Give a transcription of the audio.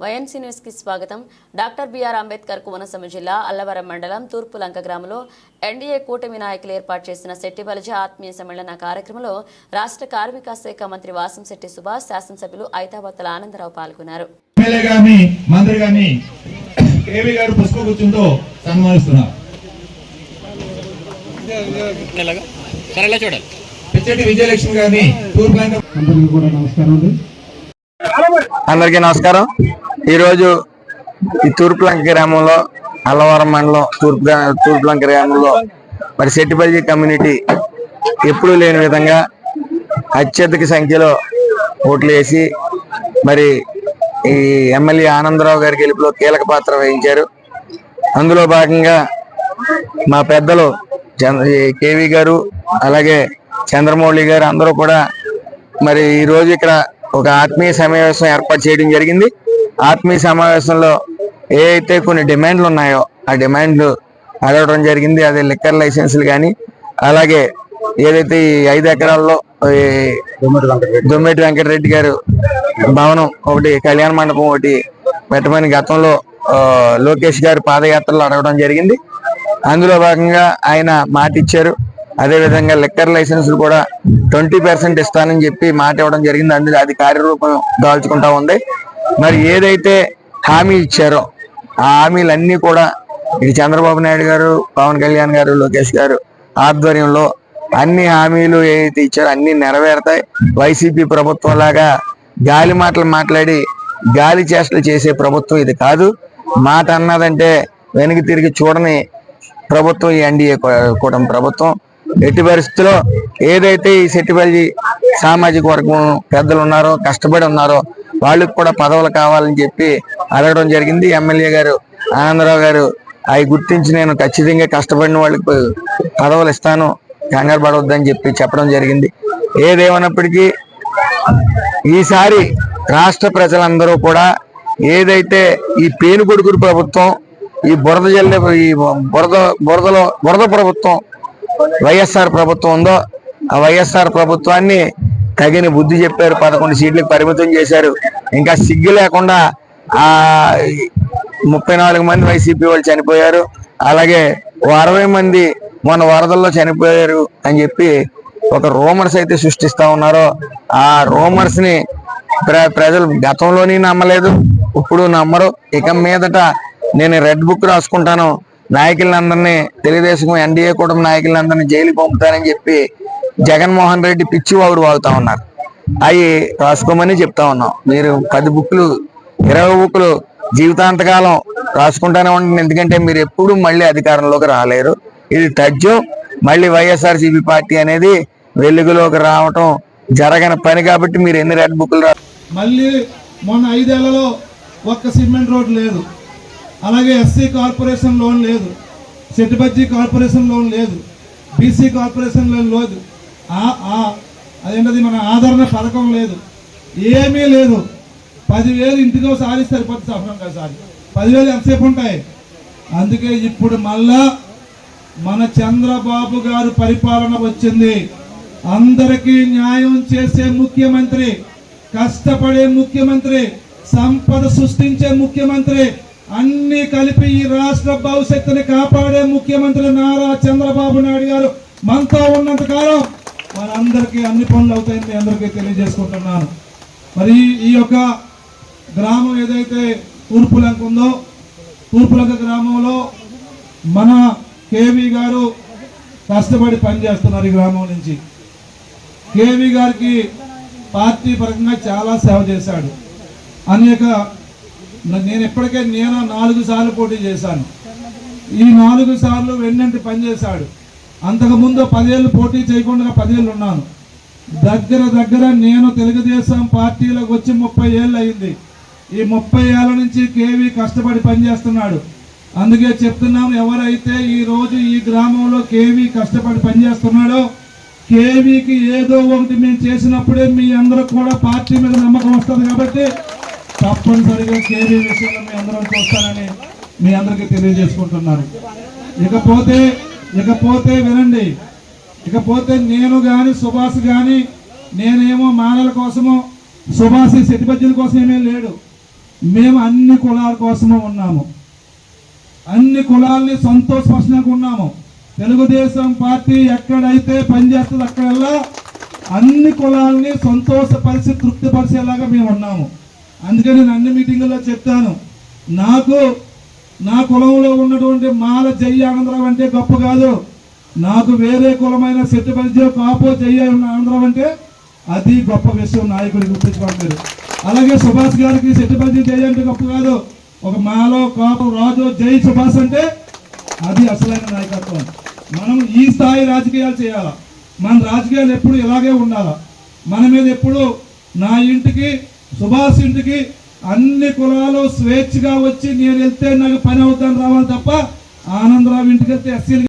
YNC న్యూస్కి స్వాగతం. Doctor BR Ambedkar Konaseema జిల్లా అల్లవరం మండలం తూర్పు లంక గ్రామంలో ఎన్డీఏ కూటమి నాయకులు ఏర్పాటు చేసిన శెట్టిబలజ ఆత్మీయ సమ్మేళన కార్యక్రమంలో రాష్ట్ర కార్మిక శాఖ మంత్రి వాసంశెట్టి సుభాష్ శాసనసభ్యులు ఐతావత్తల ఆనందరావు పాల్గొన్నారు. అందరికీ నమస్కారం. ఈరోజు ఈ తూర్పులంక గ్రామంలో అల్లవరం మండలం తూర్పు గ్రా- తూర్పులంక గ్రామంలో మరి సెట్టిపల్లి కమ్యూనిటీ ఎప్పుడూ లేని విధంగా అత్యధిక సంఖ్యలో ఓట్లు వేసి మరి ఈ ఎమ్మెల్యే ఆనందరావు గారి గెలుపులో కీలక పాత్ర వహించారు. అందులో భాగంగా మా పెద్దలు చంద్ర కేవీ గారు అలాగే చంద్రమౌళి గారు అందరూ కూడా మరి ఈరోజు ఇక్కడ ఒక ఆత్మీయ సమావేశం ఏర్పాటు చేయడం జరిగింది. ఆత్మీయ సమావేశంలో ఏ అయితే కొన్ని డిమాండ్లు ఉన్నాయో ఆ డిమాండ్లు అడగడం జరిగింది. అదే లిక్కర్ లైసెన్సులు కానీ అలాగే ఏదైతే ఈ ఐదు ఎకరాల్లో దొమ్మిటి వెంకటరెడ్డి గారు భవనం ఒకటి కళ్యాణ మండపం ఒకటి పెట్టమని గతంలో లోకేష్ గారు పాదయాత్రలు అడగడం జరిగింది. అందులో భాగంగా ఆయన మాట ఇచ్చారు. అదే విధంగా లిక్కర్ లైసెన్సులు కూడా ట్వంటీ పర్సెంట్ ఇస్తానని చెప్పి మాట ఇవ్వడం జరిగింది. అందులో అది కార్యరూపం దాల్చుకుంటా ఉంది. మరి ఏదైతే హామీ ఇచ్చారో ఆ హామీలన్నీ కూడా ఇది చంద్రబాబు నాయుడు గారు పవన్ కళ్యాణ్ గారు లోకేష్ గారు ఆధ్వర్యంలో అన్ని హామీలు ఏదైతే ఇచ్చారో అన్ని నెరవేరుతాయి. వైసీపీ ప్రభుత్వం లాగా గాలి మాటలు మాట్లాడి గాలి చేష్టలు చేసే ప్రభుత్వం ఇది కాదు. మాట అన్నదంటే వెనక్కి తిరిగి చూడని ప్రభుత్వం ఈ ఎన్డీఏ కూటమి ప్రభుత్వం. ఎట్టి పరిస్థితుల్లో ఏదైతే ఈ సెట్టిపల్లి సామాజిక వర్గం పెద్దలు ఉన్నారో కష్టపడి ఉన్నారో వాళ్ళకి కూడా పదవులు కావాలని చెప్పి అడగడం జరిగింది. ఎమ్మెల్యే గారు ఆనందరావు గారు అవి గుర్తించి నేను ఖచ్చితంగా కష్టపడిన వాళ్ళకి పదవులు ఇస్తాను కంగారు పడవద్దని చెప్పి చెప్పడం జరిగింది. ఏదేమన్నప్పటికీ ఈసారి రాష్ట్ర ప్రజలందరూ కూడా ఏదైతే ఈ పేనుగొడుగురు ప్రభుత్వం ఈ బురద జల్లె ఈ బురద బురదలో బురద ప్రభుత్వం వైఎస్ఆర్ ప్రభుత్వం ఉందో ఆ వైఎస్ఆర్ ప్రభుత్వాన్ని తగిన బుద్ధి చెప్పారు పదకొండు సీట్లకు పరిమితం చేశారు. ఇంకా సిగ్గు లేకుండా ఆ ముప్పై నాలుగు మంది వైసీపీ వాళ్ళు చనిపోయారు. అలాగే అరవై మంది మొన్న వరదల్లో చనిపోయారు అని చెప్పి ఒక రూమర్స్ అయితే సృష్టిస్తా ఉన్నారో ఆ రూమర్స్ని ప్ర- ప్రజలు గతంలోని నమ్మలేదు ఇప్పుడు నమ్మరు. ఇక మీదట నేను రెడ్ బుక్ రాసుకుంటాను. నాయకులందరినీ తెలుగుదేశం ఎన్డీఏ కుటుంబ నాయకులందరినీ జైలుకి పంపుతారని చెప్పి జగన్మోహన్ రెడ్డి పిచ్చి వాగుడు వాగుతా ఉన్నారు. అవి రాసుకోమని చెప్తా ఉన్నాం. మీరు పది బుక్లు ఇరవై బుక్లు జీవితాంతకాలం రాసుకుంటానే ఉంటుంది ఎందుకంటే మీరు ఎప్పుడు మళ్ళీ అధికారంలోకి రాలేరు. ఇది తథ్యం. మళ్ళీ వైఎస్ఆర్ పార్టీ అనేది వెలుగులోకి రావటం జరగని పని కాబట్టి మీరు ఎన్ని రెడ్ బుక్లు రా మళ్ళీ మొన్న ఐదేళ్ళలో ఒక్క సిమెంట్ రోడ్ లేదు. అలాగే ఎస్సీ కార్పొరేషన్ లోన్ లేదు చెట్టుబజ్జీ కార్పొరేషన్ లోన్ లేదు బీసీ కార్పొరేషన్ లోన్ లేదు. అదేంటది మన ఆదరణ పథకం లేదు. ఏమీ లేదు. పదివేలు ఇంటికి సారిస్తారు పది సంవత్సరం కదా సార్. పదివేలు ఎంతసేపు ఉంటాయి? అందుకే ఇప్పుడు మళ్ళా మన చంద్రబాబు గారు పరిపాలన వచ్చింది. అందరికీ న్యాయం చేసే ముఖ్యమంత్రి కష్టపడే ముఖ్యమంత్రి సంపద సృష్టించే ముఖ్యమంత్రి అన్ని కలిపి ఈ రాష్ట్ర భవిష్యత్తుని కాపాడే ముఖ్యమంత్రి నారా చంద్రబాబు నాయుడు గారు మనతో ఉన్నంత కాలం మనందరికీ అన్ని పనులు అవుతాయని మీ అందరికీ తెలియజేసుకుంటున్నాను. మరి ఈ- ఈ యొక్క గ్రామం ఏదైతే తూర్పులంక ఉందో తూర్పులంక గ్రామంలో మన కేవీ గారు కష్టపడి పనిచేస్తున్నారు ఈ గ్రామం నుంచి. కేవీ గారికి పార్టీ పరంగా చాలా సేవ చేశాడు. అనేక నేను ఇప్పటికే నేను నాలుగు సార్లు పోటీ చేశాను. ఈ నాలుగు సార్లు వెన్నంటి పనిచేశాడు అంతకుముందు పదేళ్ళు పోటీ చేయకుండా పదేళ్ళు ఉన్నాను. దగ్గర దగ్గర నేను తెలుగుదేశం పార్టీలోకి వచ్చి ముప్పై ఏళ్ళు అయింది. ఈ ముప్పై ఏళ్ళ నుంచి కేవీ కష్టపడి పనిచేస్తున్నాడు అందుకే చెప్తున్నాం ఎవరైతే ఈ రోజు ఈ గ్రామంలో కేవీ కష్టపడి పనిచేస్తున్నాడో కేవీకి ఏదో ఒకటి మేము చేసినప్పుడే మీ అందరూ కూడా పార్టీ మీద నమ్మకం వస్తుంది కాబట్టి తప్పనిసరిగా కేవీ విషయంలో మీ అందరం చూస్తానని మీ అందరికీ తెలియజేసుకుంటున్నాను. ఇకపోతే ఇకపోతే వినండి. ఇకపోతే నేను కానీ సుభాష్ కానీ నేనేమో మానల కోసమో సుభాష్ సెటిబజ్జల కోసం ఏమీ లేడు. మేము అన్ని కులాల కోసమే ఉన్నాము. అన్ని కులాల్ని సంతోషపరచడానికి ఉన్నాము. తెలుగుదేశం పార్టీ ఎక్కడైతే పనిచేస్తుంది అక్కడల్లా అన్ని కులాల్ని సంతోషపరిచి తృప్తిపరిచేలాగా మేము ఉన్నాము. అందుకే నేను అన్ని మీటింగుల్లో చెప్తాను. నాకు నా కులంలో ఉన్నటువంటి మాల జయ్య ఆనందరావు అంటే గొప్ప కాదు. నాకు వేరే కులమైన సెట్టుపరిచయం కాపో జయ్య ఆనందరావు అంటే అది గొప్ప విషయం నాయకుడికి గుర్తించుకోండి. మీరు అలాగే సుభాష్ గారికి సెట్టుపరిచయం జయ అంటే గొప్ప కాదు. ఒక మాలో కాపు రాజు జై సుభాష్ అంటే అది అసలైన నాయకత్వం. మనం ఈ స్థాయి రాజకీయాలు చేయాలా? మన రాజకీయాలు ఎప్పుడు ఇలాగే ఉండాలి? మన మీద ఎప్పుడు నా ఇంటికి సుభాష్ ఇంటికి అన్ని కులాలు స్వేచ్ఛగా వచ్చి నేను వెళ్తే నాకు పని అవుతాను రావాలి తప్ప ఆనందరావు ఇంటికి వెళ్తే ఎస్సీలు